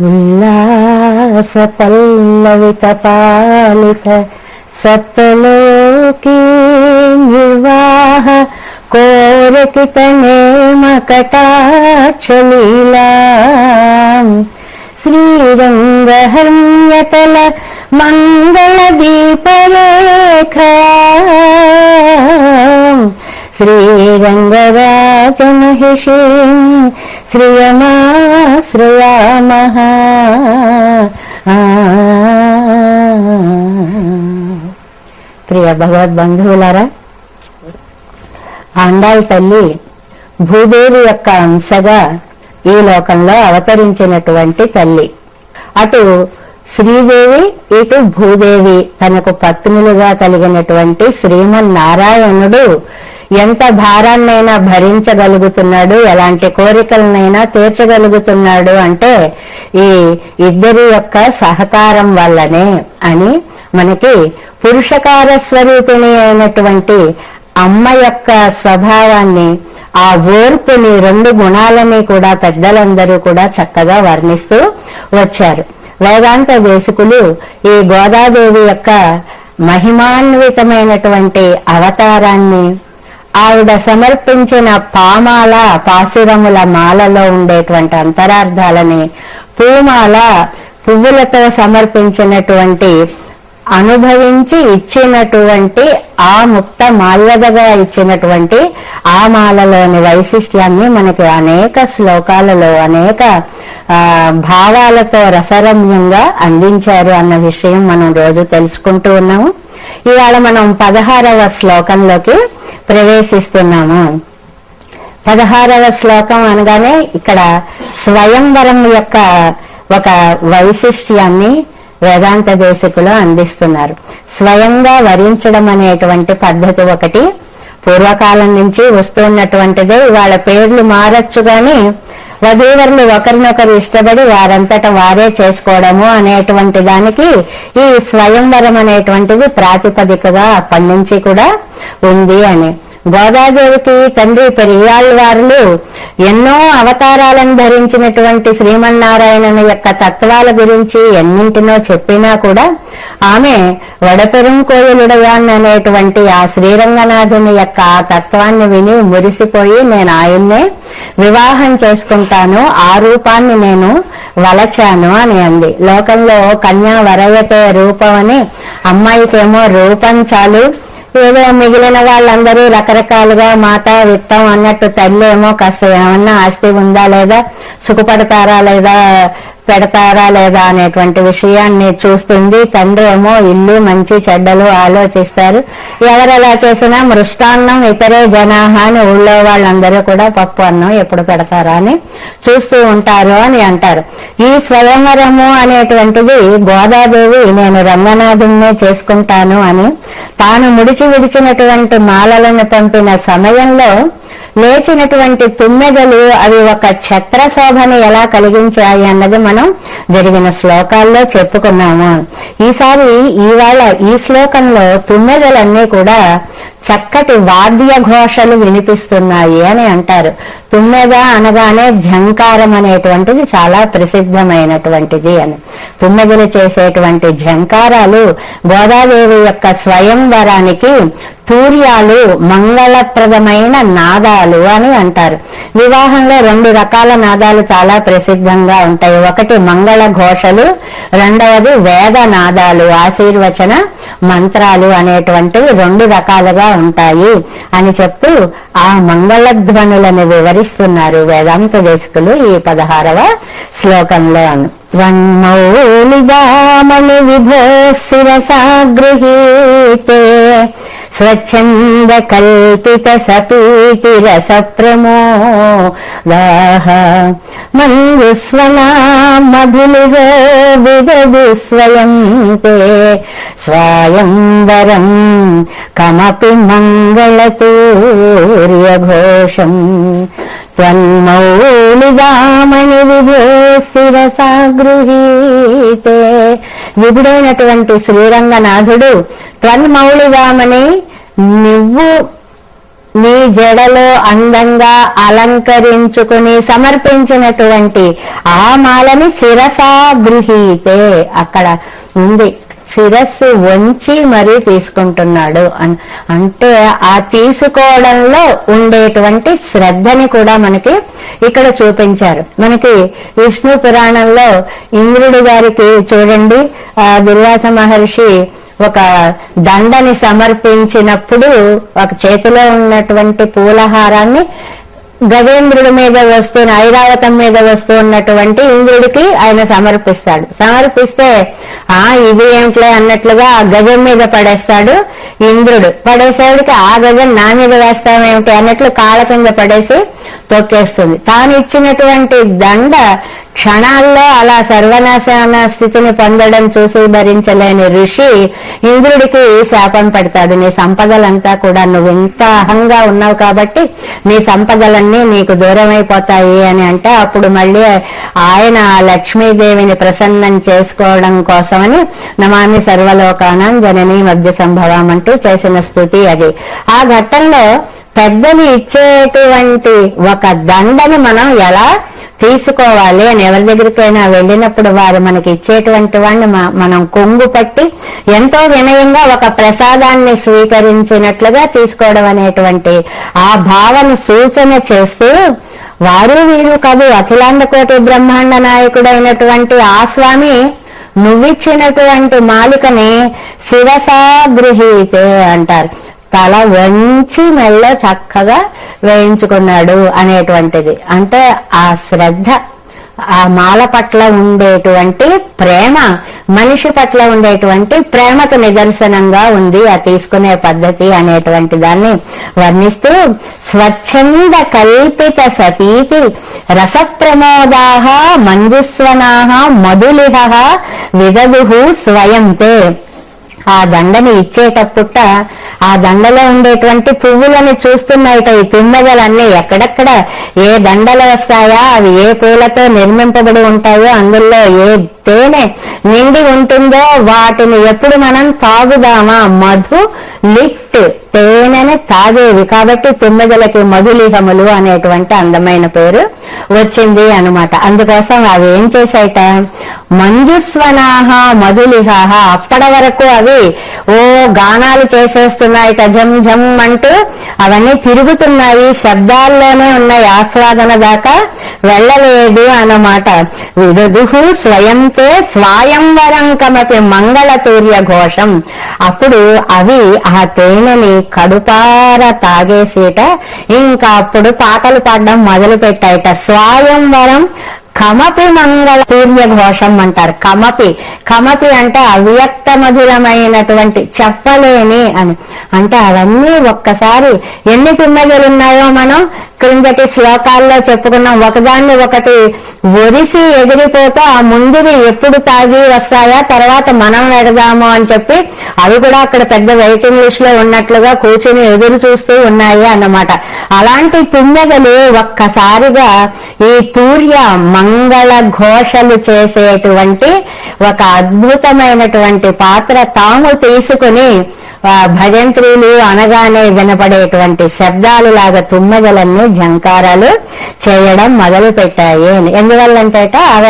उल्लासपल्लवितपालित सप्तलोकी युवाः कोरकितनेमकटाक्षलीलाम्। श्रीरङ्गहर्म्यतल मङ्गलदीपरेखा। నేమ కటాక్షలీలా శ్రీరంగహర్యతల మంగళ ప్రియ భగవద్బంధువులారా ఆండాళ్ తల్లి భూదేవి యొక్క అంశగా ఈ లోకంలో అవతరించినటువంటి తల్లి. అటు శ్రీదేవి ఇటు భూదేవి తనకు పత్నులుగా కలిగినటువంటి శ్రీమన్నారాయణుడు ఎంత భారాన్నైనా భరించగలుగుతున్నాడు ఎలాంటి కోరికలనైనా తీర్చగలుగుతున్నాడు అంటే ఈ ఇద్దరి యొక్క సహకారం వల్లనే అని మనకి పురుషకార స్వరూపిణి అయినటువంటి అమ్మ యొక్క స్వభావాన్ని ఆ ఓర్పుని రెండు గుణాలని కూడా పెద్దలందరూ కూడా చక్కగా వర్ణిస్తూ వచ్చారు. వేదాంత దేశకులు ఈ గోదాదేవి యొక్క మహిమాన్వితమైనటువంటి అవతారాన్ని ఆవిడ సమర్పించిన పామాల పాసురముల మాలలో ఉండేటువంటి అంతరార్థాలని పూమాల పువ్వులతో సమర్పించినటువంటి అనుభవించి ఇచ్చినటువంటి ఆ ముక్త మాల్యదగా ఇచ్చినటువంటి ఆ మాలలోని వైశిష్ట్యాన్ని మనకి అనేక శ్లోకాలలో అనేక భావాలతో రసరమ్యంగా అందించారు అన్న విషయం మనం రోజు తెలుసుకుంటూ ఉన్నాము. ఇవాళ మనం పదహారవ శ్లోకంలోకి ప్రవేశిస్తున్నాము. పదహారవ శ్లోకం అనగానే ఇక్కడ స్వయంవరం యొక్క ఒక వైశిష్ట్యాన్ని వేదాంత దేశకులు అందిస్తున్నారు. స్వయంగా వరించడం అనేటువంటి పద్ధతి ఒకటి. పూర్వకాలం నుంచి వస్తున్నటువంటిదే. వాళ్ళ పేర్లు మారచ్చు గాని వధూవరులు ఒకరినొకరు ఇష్టపడి వారంతట వారే చేసుకోవడము అనేటువంటి దానికి ఈ స్వయంవరం అనేటువంటిది ప్రాతిపదికగా అప్పటి నుంచి కూడా ఉంది అని. గోదాదేవికి తండ్రి పెరియాళ్ళవారులు ఎన్నో అవతారాలను ధరించినటువంటి శ్రీమన్నారాయణుని యొక్క తత్వాల గురించి ఎన్నింటినో చెప్పినా కూడా ఆమె వడపెరుం కోయిలుడయాన్ అనేటువంటి ఆ శ్రీరంగనాథుని యొక్క ఆ తత్వాన్ని విని మురిసిపోయి నేను ఆయన్నే వివాహం చేసుకుంటాను ఆ రూపాన్ని నేను వలచాను అని అంది. లోకంలో కన్యా వరయతే రూపం అని అమ్మాయికేమో రూపం చాలు ఏదో మిగిలిన వాళ్ళందరూ రకరకాలుగా మాట విత్తం అన్నట్టు తల్లి ఏమో కాస్త ఏమన్నా ఆస్తి ఉందా లేదా సుఖపడతారా లేదా పెడతారా లేదా అనేటువంటి విషయాన్ని చూస్తుంది. తండ్రి ఏమో ఇల్లు మంచి చెడ్డలు ఆలోచిస్తారు. ఎవరు ఎలా చేసినా మృష్టాన్నం ఇతరే జనాహ అని ఊళ్ళో వాళ్ళందరూ కూడా పప్పు అన్నం ఎప్పుడు పెడతారా అని చూస్తూ ఉంటారు అని అంటారు. ఈ స్వయంవరము అనేటువంటిది గోదాదేవి నేను రంగనాథున్నే చేసుకుంటాను అని తాను ముడిచి విడిచినటువంటి మాలలను పంపిన సమయంలో లేచినటువంటి తుమ్మెదలు అవి ఒక ఛత్ర శోభను ఎలా కలిగించాయి అన్నది మనం జరిగిన శ్లోకాల్లో చెప్పుకున్నాము. ఈసారి ఇవాళ ఈ శ్లోకంలో తుమ్మెదలన్నీ కూడా చక్కటి వాద్య ఘోషలు వినిపిస్తున్నాయి అని అంటారు. తుమ్మెద అనగానే ఝంకారం అనేటువంటిది చాలా ప్రసిద్ధమైనటువంటిది అని. తుమ్మెదలు చేసేటువంటి ఝంకారాలు గోదాదేవి యొక్క స్వయంవరానికి తూర్యాలు మంగళప్రదమైన నాదాలు అని అంటారు. వివాహంలో రెండు రకాల నాదాలు చాలా ప్రసిద్ధంగా ఉంటాయి. ఒకటి మంగళ ఘోషలు రెండవది వేద నాదాలు ఆశీర్వచన మంత్రాలు అనేటువంటివి రెండు రకాలుగా ఉంటాయి అని చెప్తూ ఆ మంగళధ్వనులను వివరిస్తున్నారు వేదాంత దేశకులు ఈ పదహారవ శ్లోకంలో. వన్మౌలిదామణి విభో శిరసా గృహీతే స్వచ్ఛంద కల్పిత సపీతి రస ప్రమోదాహ మంజుస్వనా మధులిగో విదదు స్వయం తే స్వయంవరం కమపి మంగళతూర్యఘోషం. త్వన్మౌలిదామణి విభుడైనటువంటి శ్రీరంగనాథుడు త్వన్మౌళిగామని నువ్వు నీ జడలో అందంగా అలంకరించుకుని సమర్పించినటువంటి ఆ మాలని శిరసా గృహీతే అక్కడ ఉంది. శిరస్సు వంచి మరీ తీసుకుంటున్నాడు. అంటే ఆ తీసుకోవడంలో ఉండేటువంటి శ్రద్ధని కూడా మనకి ఇక్కడ చూపించారు. మనకి విష్ణు పురాణంలో ఇంద్రుడి గారికి చూడండి ఆ దుర్వాస మహర్షి ఒక దండని సమర్పించినప్పుడు ఒక చేతిలో ఉన్నటువంటి పూలహారాన్ని గజేంద్రుడి మీద వస్తున్న ఐరావతం మీద వస్తూ ఉన్నటువంటి ఇంద్రుడికి ఆయన సమర్పిస్తాడు. సమర్పిస్తే ఆ ఇది ఏంట్లే అన్నట్లుగా ఆ గజం మీద పడేస్తాడు ఇంద్రుడు. పడేసేవాడికి ఆ గజం నా మీద వేస్తామేమిటి అన్నట్లు కాళ్ళ కింద పడేసి తొక్కేస్తుంది. తాను ఇచ్చినటువంటి దండ క్షణాల్లో అలా సర్వనాశన స్థితిని పొందడం చూసి భరించలేని ఋషి ఇంద్రుడికి శాపం పెడతాడు. నీ సంపదలంతా కూడా నువ్వు ఇంత అహంగా ఉన్నావు కాబట్టి నీ సంపదలన్నీ నీకు దూరమైపోతాయి అని అంటే అప్పుడు మళ్ళీ ఆయన లక్ష్మీదేవిని ప్రసన్నం చేసుకోవడం కోసమని నమామి సర్వలోకానం జనని మధ్య సంభవం అంటూ చేసిన స్థుతి అది. ఆ ఘట్టంలో పెద్దలు ఇచ్చేటువంటి ఒక దండని మనం ఎలా తీసుకోవాలి అని ఎవరి దగ్గరికైనా వెళ్ళినప్పుడు వారు మనకి ఇచ్చేటువంటి వాడిని మ- మనం కొంగు పట్టి ఎంతో వినయంగా ఒక ప్రసాదాన్ని స్వీకరించినట్లుగా తీసుకోవడం అనేటువంటి ఆ భావన సూచన చేస్తూ వారు వీరు కాదు అఖిలాండ కోటి బ్రహ్మాండ నాయకుడైనటువంటి ఆ స్వామి నువ్విచ్చినటువంటి మాలికని శిరసా గృహీతే అంటారు. తల వంచి మెల్ల చక్కగా వేయించుకున్నాడు అనేటువంటిది. అంటే ఆ శ్రద్ధ ఆ మాల పట్ల ఉండేటువంటి ప్రేమ మనిషి పట్ల ఉండేటువంటి ప్రేమకు నిదర్శనంగా ఉంది ఆ తీసుకునే పద్ధతి అనేటువంటి దాన్ని వర్ణిస్తూ స్వచ్ఛంద కల్పిత సతీతి రసప్రమోదాహ మంజుస్వనాహ మధులిహ విదదు స్వయంతే. ఆ దండని ఇచ్చేటప్పుట ఆ దండలో ఉండేటువంటి పువ్వులని చూస్తున్నాయిట ఈ తుమ్మెదలన్నీ ఎక్కడెక్కడ? ఏ దండలు వస్తాయా? అవి ఏ పూలతో నిర్మింపబడి ఉంటాయో అందులో ఏ తేనె నిండి ఉంటుందో వాటిని ఎప్పుడు మనం తాగుదామా? మధు లిఫ్ట్ తేనెనే తాగేవి కాబట్టి తుమ్మెదలకి మధులిహములు అనేటువంటి అందమైన పేరు వచ్చింది అనమాట అందుకోసం అవి ఏం చేశాయట? మంజుస్వనాహ మధులిహాహ. అప్పటి వరకు అవి ఓ గానాలు చేసేస్తున్నాయి జం జం అంటూ అవన్నీ తిరుగుతున్నాయి. శబ్దాల్లోనే ఉన్నాయి. ఆస్వాదన దాకా వెళ్ళలేదు అన్నమాట. విదదుహు స్వయంతే స్వయంవరం కమతి మంగళతూర్య ఘోషం. అప్పుడు అవి ఆ తేనెని కడుపార తాగేసేట. ఇంకా అప్పుడు పాటలు పాడడం మొదలు పెట్టాయట స్వయంవరం కమపి మంగళ సూర్య ఘోషం అంటారు. కమపి. కమపి అంటే అవ్యక్త మధురమైనటువంటి చెప్పలేని అని. అంటే అవన్నీ ఒక్కసారి ఎన్ని తుమ్మెదలు ఉన్నాయో మనం? క్రిందటి శ్లోకాల్లో చెప్పుకున్నాం. ఒకదాన్ని ఒకటి ఒరిసి ఎగిరిపోతే ఆ ముందువి ఎప్పుడు తాగి వస్తాయా? తర్వాత మనం ఎడదాము అని చెప్పి అవి కూడా అక్కడ పెద్ద వెయిటింగ్ లిస్ట్లో ఉన్నట్లుగా కూర్చుని ఎదురు చూస్తూ ఉన్నాయి అన్నమాట. అలాంటి తుమ్మెదలు ఒక్కసారిగా ఈ తూర్య మంగళ ఘోషలు చేసేటువంటి ఒక అద్భుతమైనటువంటి పాత్ర తాము తీసుకుని భజంత్రీలు అనగానే వినపడేటువంటి శబ్దాలు లాగా తుమ్మెదలన్నీ జంకారాలు చేయడం మొదలు పెట్టాయి అని. ఎందువల్లంటేట అవి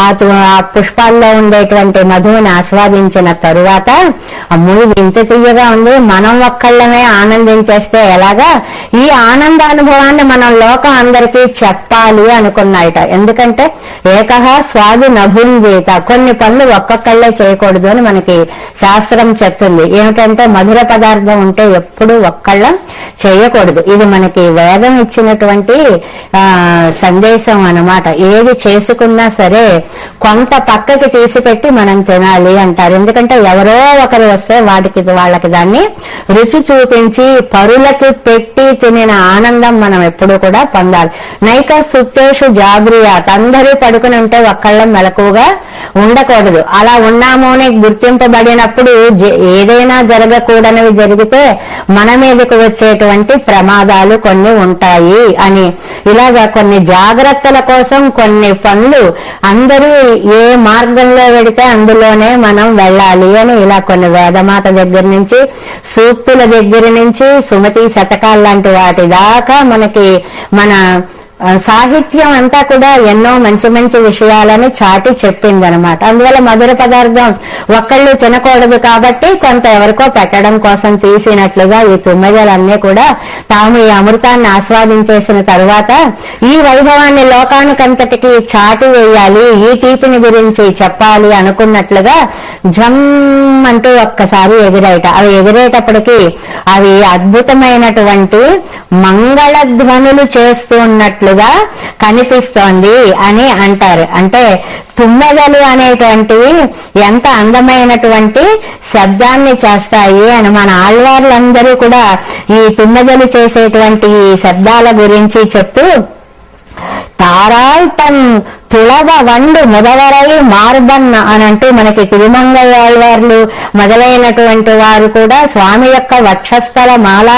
ఆ- తు- ఆ పుష్పాల్లో ఉండేటువంటి మధువుని ఆస్వాదించిన తరువాత అమ్మో ఇది ఇంత తీయగా ఉంది. మనం ఒక్కళ్ళమే ఆనందించేస్తే ఎలాగా? ఈ ఆనంద అనుభవాన్ని మనం లోకం అందరికీ చెప్పాలి అనుకున్నాయట. ఎందుకంటే ఏకహ స్వాది నభుంజీత. కొన్ని పనులు ఒక్కొక్కళ్ళే చేయకూడదు అని మనకి శాస్త్రం చెప్తుంది. ఏమిటంటే మధుర పదార్థం ఉంటే ఎప్పుడు ఒక్కళ్ళం చేయకూడదు. ఇది మనకి వేదం ఇచ్చినటువంటి ఆ సందేశం అన్నమాట. ఏది చేసుకున్నా సరే కొంత పక్కకి తీసిపెట్టి మనం తినాలి అంటారు. ఎందుకంటే ఎవరో ఒకరు వస్తే వాటికి వాళ్ళకి దాన్ని రుచి చూపించి పరులకు పెట్టి తినిన ఆనందం మనం ఎప్పుడూ కూడా పొందాలి. నైక సుత్తేషు జాగ్రత్త అందరూ పడుకుని ఉంటే ఒక్కళ్ళం మెలకువగా ఉండకూడదు. అలా ఉన్నాము అని గుర్తింపబడినప్పుడు జ- ఏదైనా జరగకూడనివి జరిగితే మన మీదకు వచ్చేటువంటి ప్రమాదాలు కొన్ని ఉంటాయి అని. ఇలాగా కొన్ని జాగ్రత్తల కోసం కొన్ని పనులు అందరూ ఏ మార్గంలో వెడితే అందులోనే మనం వెళ్ళాలి అని ఇలా కొన్ని వేదమాత దగ్గర నుంచి సూక్తుల దగ్గర నుంచి సుమతి శతకాలు లాంటి వాటి దాకా మనకి మన సాహిత్యం అంతా కూడా ఎన్నో మంచి మంచి విషయాలని చాటి చెప్పింది అనమాట అందువల్ల మధుర పదార్థం ఒక్కళ్ళు తినకూడదు కాబట్టి కొంత ఎవరికో పెట్టడం కోసం తీసినట్లుగా ఈ తుమ్మెదలన్నీ కూడా తాము ఈ అమృతాన్ని ఆస్వాదించేసిన తర్వాత ఈ వైభవాన్ని లోకానికంతటికి చాటి వేయాలి ఈ తీపిని గురించి చెప్పాలి అనుకున్నట్లుగా జమ్ అంటూ ఒక్కసారి ఎగిరేట అవి ఎగిరేటప్పటికి అవి అద్భుతమైనటువంటి మంగళ ధ్వనులు చేస్తూ ఉన్నట్లుగా కనిపిస్తోంది అని అంటారు. అంటే తుమ్మెదలు అనేటువంటివి ఎంత అందమైనటువంటి శబ్దాన్ని చేస్తాయి అని మన ఆళ్వార్లందరూ కూడా ఈ తుమ్మెదలు చేసేటువంటి శబ్దాల గురించి చెప్తూ తారాల్పన్ తుళవ వండు ముదవరై మార్బన్న అని అంటూ మనకి తిరుమంగళవాళ్ళు మొదలైనటువంటి వారు కూడా స్వామి యొక్క వక్షస్థల మాల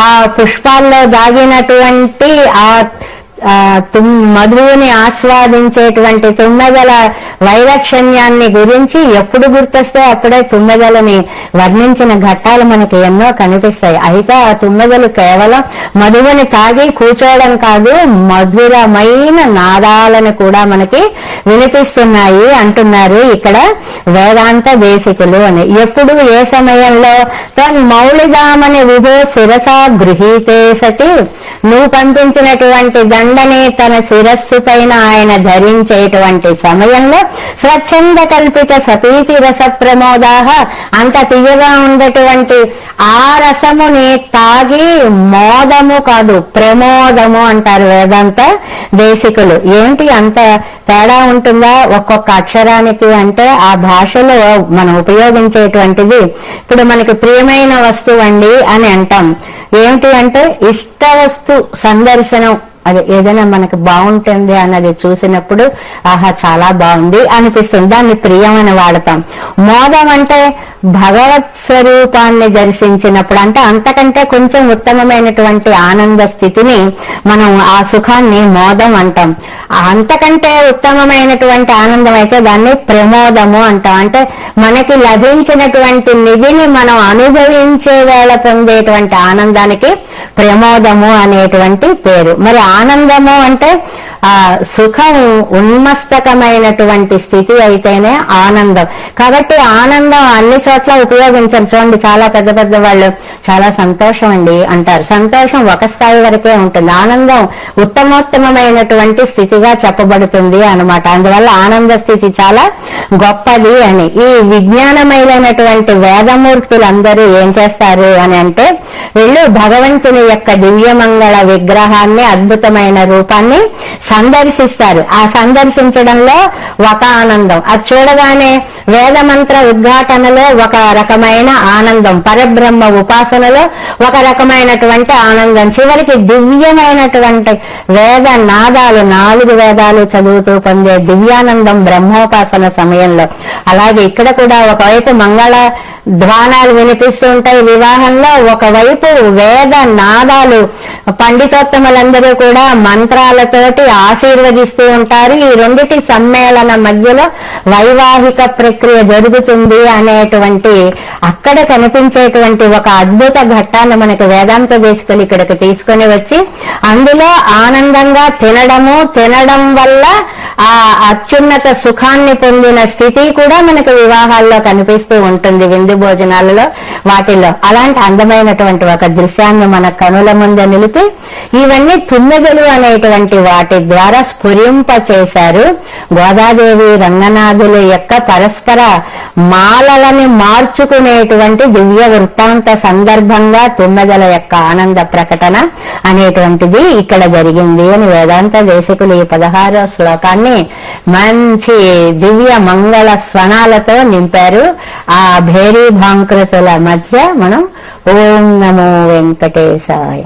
ఆ పుష్పాల్లో దాగినటువంటి ఆ మధువుని ఆస్వాదించేటువంటి తుమ్మగల వైలక్షణ్యాన్ని గురించి ఎప్పుడు గుర్తొస్తే అప్పుడే తుమ్మగలని వర్ణించిన ఘట్టాలు మనకి ఎన్నో కనిపిస్తాయి. అయితే ఆ తుమ్మగలు కేవలం మధువుని తాగి కూర్చోవడం కాదు మధురమైన నాదాలను కూడా మనకి వినిపిస్తున్నాయి అంటున్నారు ఇక్కడ వేదాంత దేశికులు అని. ఎప్పుడు ఏ సమయంలో? తన్ మౌళిదామని విభో శిరస గృహీతే సతి. నువ్వు పంపించినటువంటి దండని తన శిరస్సు పైన ఆయన ధరించేటువంటి సమయంలో స్వచ్ఛంద కల్పిత సతీతి రస ప్రమోదాహ అంత తీయగా ఉండేటువంటి ఆ రసముని తాగి మోదము కాదు ప్రమోదము అంటారు వేదాంత దేశికులు. ఏంటి అంత తేడా ఉంటుందా? ఒక్కొక్క అక్షరానికి అంటే ఆ భాషలో మనం ఉపయోగించేటువంటిది. ఇప్పుడు మనకి ప్రియమైన వస్తువు అండి అని అంటాం. ఏమిటి అంటే ఇష్ట వస్తు సందర్శనం అది ఏదైనా మనకు బాగుంటుంది అన్నది చూసినప్పుడు ఆహా చాలా బాగుంది అనిపిస్తుంది. దాన్ని ప్రియమని వాడతాం. మోదం అంటే భగవత్ స్వరూపాన్ని దర్శించినప్పుడు అంటే అంతకంటే కొంచెం ఉత్తమమైనటువంటి ఆనంద స్థితిని మనం ఆ సుఖాన్ని మోదం అంటాం. అంతకంటే ఉత్తమమైనటువంటి ఆనందం అయితే దాన్ని ప్రమోదము అంటాం. అంటే మనకి లభించినటువంటి నిధిని మనం అనుభవించే వేళ పొందేటువంటి ఆనందానికి ప్రమోదము అనేటువంటి పేరు. మరి ఆనందము అంటే ఆ సుఖం ఉన్మస్తకమైనటువంటి స్థితి అయితేనే ఆనందం. కాబట్టి ఆనందం అన్ని చోట్ల ఉపయోగించరు. చూడండి చాలా పెద్ద పెద్ద వాళ్ళు చాలా సంతోషం అండి అంటారు. సంతోషం ఒక స్థాయి వరకే ఉంటుంది. ఆనందం ఉత్తమోత్తమైనటువంటి స్థితిగా చెప్పబడుతుంది అన్నమాట. అందువల్ల ఆనంద స్థితి చాలా గొప్పది అని. ఈ విజ్ఞానమైనటువంటి వేదమూర్తులందరూ ఏం చేస్తారు అని అంటే వీళ్ళు భగవంతుని యొక్క దివ్యమంగళ విగ్రహాన్ని అద్భుత అద్భుతమైన రూపాన్ని సందర్శిస్తారు. ఆ సందర్శించడంలో ఒక ఆనందం. అది చూడగానే వేదమంత్ర ఉద్ఘాటనలో ఒక రకమైన ఆనందం పరబ్రహ్మ ఉపాసనలో ఒక రకమైనటువంటి ఆనందం. చివరికి దివ్యమైనటువంటి వేద నాదాలు నాలుగు వేదాలు చదువుతూ పొందే దివ్యానందం బ్రహ్మోపాసన సమయంలో. అలాగే ఇక్కడ కూడా ఒకవైపు మంగళ ధ్వానాలు వినిపిస్తూ ఉంటాయి వివాహంలో ఒకవైపు వేద నాదాలు పండితోత్తములందరూ కూడా మంత్రాలతోటి ఆశీర్వదిస్తూ ఉంటారు. ఈ రెండిటి సమ్మేళన మధ్యలో వైవాహిక ప్రక్రియ జరుగుతుంది అనేటువంటి అక్కడ కనిపించేటువంటి ఒక అద్భుత ఘట్టాన్ని మనకి వేదాంత దేశకులు ఇక్కడికి తీసుకొని వచ్చి అందులో ఆనందంగా తినడము తినడం వల్ల ఆ అత్యున్నత సుఖాన్ని పొందిన స్థితి కూడా మనకు వివాహాల్లో కనిపిస్తూ ఉంటుంది విందు భోజనాలలో వాటిల్లో. అలాంటి అందమైనటువంటి ఒక దృశ్యాన్ని మన కనుల ముందు నిలిపి ఇవన్నీ పూజలు అనేటువంటి వాటి ద్వారా స్ఫురింప చేశారు గోదాదేవి రంగనాథుల యొక్క పరస్పర మాలలని మార్చుకునేటువంటి దివ్య వృత్తాంత సందర్భంగా తుమ్మెదల యొక్క ఆనంద ప్రకటన అనేటువంటిది ఇక్కడ జరిగింది అని వేదాంత దేశకులు ఈ పదహారో శ్లోకాన్ని మంచి దివ్య మంగళ స్వనాలతో నింపారు. ఆ భేరీ భాంకృతుల మధ్య మనం ఓం నమో వెంకటేశాయ.